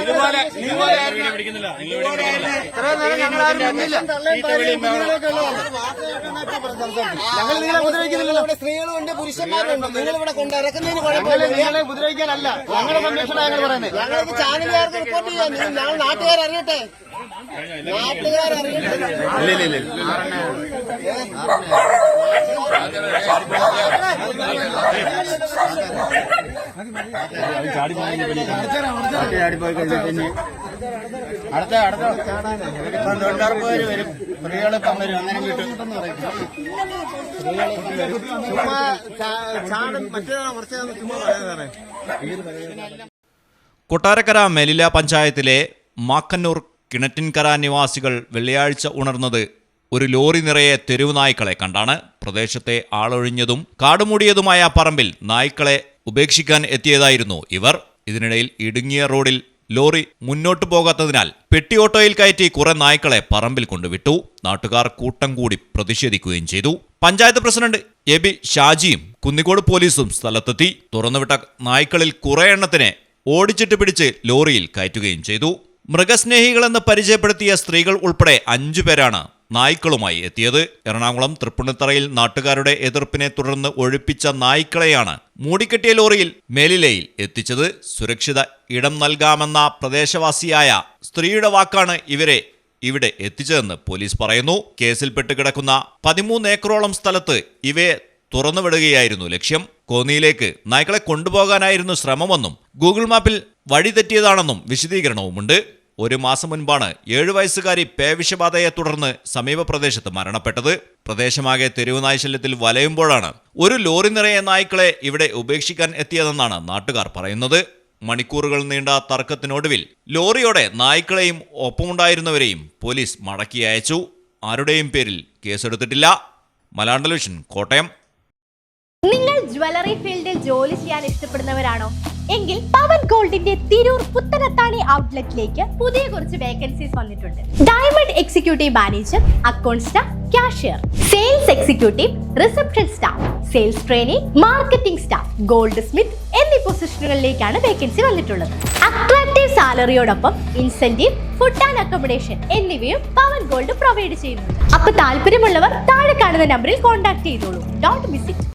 ഇതുപോലെ ഞങ്ങൾ നിങ്ങളെ ഉപദ്രവിക്കുന്നില്ലല്ലോ ഇവിടെ സ്ത്രീകളുണ്ട് പുരുഷന്മാരുണ്ട് നിങ്ങൾ ഇവിടെ കൊണ്ടിറക്കുന്നതിന് ഞങ്ങൾ കുഴപ്പമില്ല നിങ്ങളെ ഉപദ്രവിക്കാനല്ല ഞങ്ങളുടെ സംരക്ഷണം ഞങ്ങൾ പറയുന്നത് ഞങ്ങൾക്ക് ചാനലുകാർക്ക് റിപ്പോർട്ട് ചെയ്യാം ഞങ്ങൾ നാട്ടുകാർ അറിയട്ടെ നാട്ടുകാർ അറിയട്ടെ അടുത്ത അടുത്ത പേര് വരും സ്ത്രീകൾ ഇപ്പം അങ്ങനെ കൊട്ടാരക്കര മെലില പഞ്ചായത്തിലെ മാക്കന്നൂർ കിണറ്റിൻകര നിവാസികൾ വെള്ളിയാഴ്ച ഉണർന്നത് ഒരു ലോറി നിറയെ തെരുവ് നായ്ക്കളെ കണ്ടാണ്. പ്രദേശത്തെ ആളൊഴിഞ്ഞതും കാടുമൂടിയതുമായ പറമ്പിൽ നായ്ക്കളെ ഉപേക്ഷിക്കാൻ എത്തിയതായിരുന്നു ഇവർ. ഇതിനിടയിൽ ഇടുങ്ങിയ റോഡിൽ ലോറി മുന്നോട്ടു പോകാത്തതിനാൽ പെട്ടി ഓട്ടോയിൽ കയറ്റി കുറെ നായ്ക്കളെ പറമ്പിൽ കൊണ്ടുവിട്ടു. നാട്ടുകാർ കൂട്ടം കൂടി പ്രതിഷേധിക്കുകയും ചെയ്തു. പഞ്ചായത്ത് പ്രസിഡന്റ് എ ബി ഷാജിയും കുന്നിക്കോട് പോലീസും സ്ഥലത്തെത്തി. തുറന്നുവിട്ട നായ്ക്കളിൽ കുറെ എണ്ണത്തിനെ ഓടിച്ചിട്ട് പിടിച്ച് ലോറിയിൽ കയറ്റുകയും ചെയ്തു. മൃഗസ്നേഹികളെന്ന് പരിചയപ്പെടുത്തിയ സ്ത്രീകൾ ഉൾപ്പെടെ അഞ്ചു പേരാണ് നായ്ക്കളുമായി എത്തിയത് എറണാകുളം തൃപ്പുണിത്തറയിൽ നാട്ടുകാരുടെ എതിർപ്പിനെ തുടർന്ന് ഒഴിപ്പിച്ച നായ്ക്കളെയാണ് മൂടിക്കെട്ടിയ ലോറിയിൽ മേലിലയിൽ എത്തിച്ചത്. സുരക്ഷിത ഇടം നൽകാമെന്ന പ്രദേശവാസിയായ സ്ത്രീയുടെ വാക്കാണ് ഇവരെ ഇവിടെ എത്തിച്ചതെന്ന് പോലീസ് പറയുന്നു. കേസിൽപ്പെട്ട് കിടക്കുന്ന പതിമൂന്ന് ഏക്കറോളം സ്ഥലത്ത് ഇവയെ തുറന്നുവിടുകയായിരുന്നു ലക്ഷ്യം. കോന്നിയിലേക്ക് നായ്ക്കളെ കൊണ്ടുപോകാനായിരുന്നു ശ്രമമെന്നും ഗൂഗിൾ മാപ്പിൽ വഴിതെറ്റിയതാണെന്നും വിശദീകരണവുമുണ്ട്. ഒരു മാസം മുൻപാണ് ഏഴു വയസ്സുകാരി പേവിഷബാധയെ തുടർന്ന് സമീപ പ്രദേശത്ത് മരണപ്പെട്ടത്. പ്രദേശമാകെ തെരുവ് നായ്ശല്യത്തിൽ വലയുമ്പോഴാണ് ഒരു ലോറി നിറയെ നായ്ക്കളെ ഇവിടെ ഉപേക്ഷിക്കാൻ എത്തിയതെന്നാണ് നാട്ടുകാർ പറയുന്നത്. മണിക്കൂറുകൾ നീണ്ട തർക്കത്തിനൊടുവിൽ ലോറിയോടെ നായ്ക്കളെയും ഒപ്പമുണ്ടായിരുന്നവരെയും പോലീസ് മടക്കി അയച്ചു. ആരുടെയും പേരിൽ കേസെടുത്തിട്ടില്ല. മലയാളം കോട്ടയം. നിങ്ങൾ ജ്വല്ലറി ഫീൽഡിൽ ജോലി ചെയ്യാൻ ഇഷ്ടപ്പെടുന്നവരാണോ? എങ്കിൽ പവൻ ഗോൾഡിന്റെ തിരൂർ പുത്തനത്താണി ഔട്ട്ലെറ്റിലേക്ക് പുതിയ കുറച്ച് വേക്കൻസീസ് വന്നിട്ടുണ്ട്. Diamond executive manager account staff cashier sales executive reception staff sales training marketing staff goldsmith എന്നീ പൊസിഷനുകളിലേക്കാണ് വേക്കൻസി വന്നിട്ടുള്ളത്. അട്രാക്റ്റീവ് സാലറിയോടൊപ്പം ഇൻസെന്റീവ് ഫുഡ് ആൻഡ് അക്കോമഡേഷൻ എന്നിവയും പവൻ ഗോൾഡ് പ്രൊവൈഡ് ചെയ്യുന്നുണ്ട്. അപ്പൊ താല്പര്യമുള്ളവർ താഴെ കാണുന്ന നമ്പറിൽ കോൺടാക്ട് ചെയ്തോളൂ. Dot miss it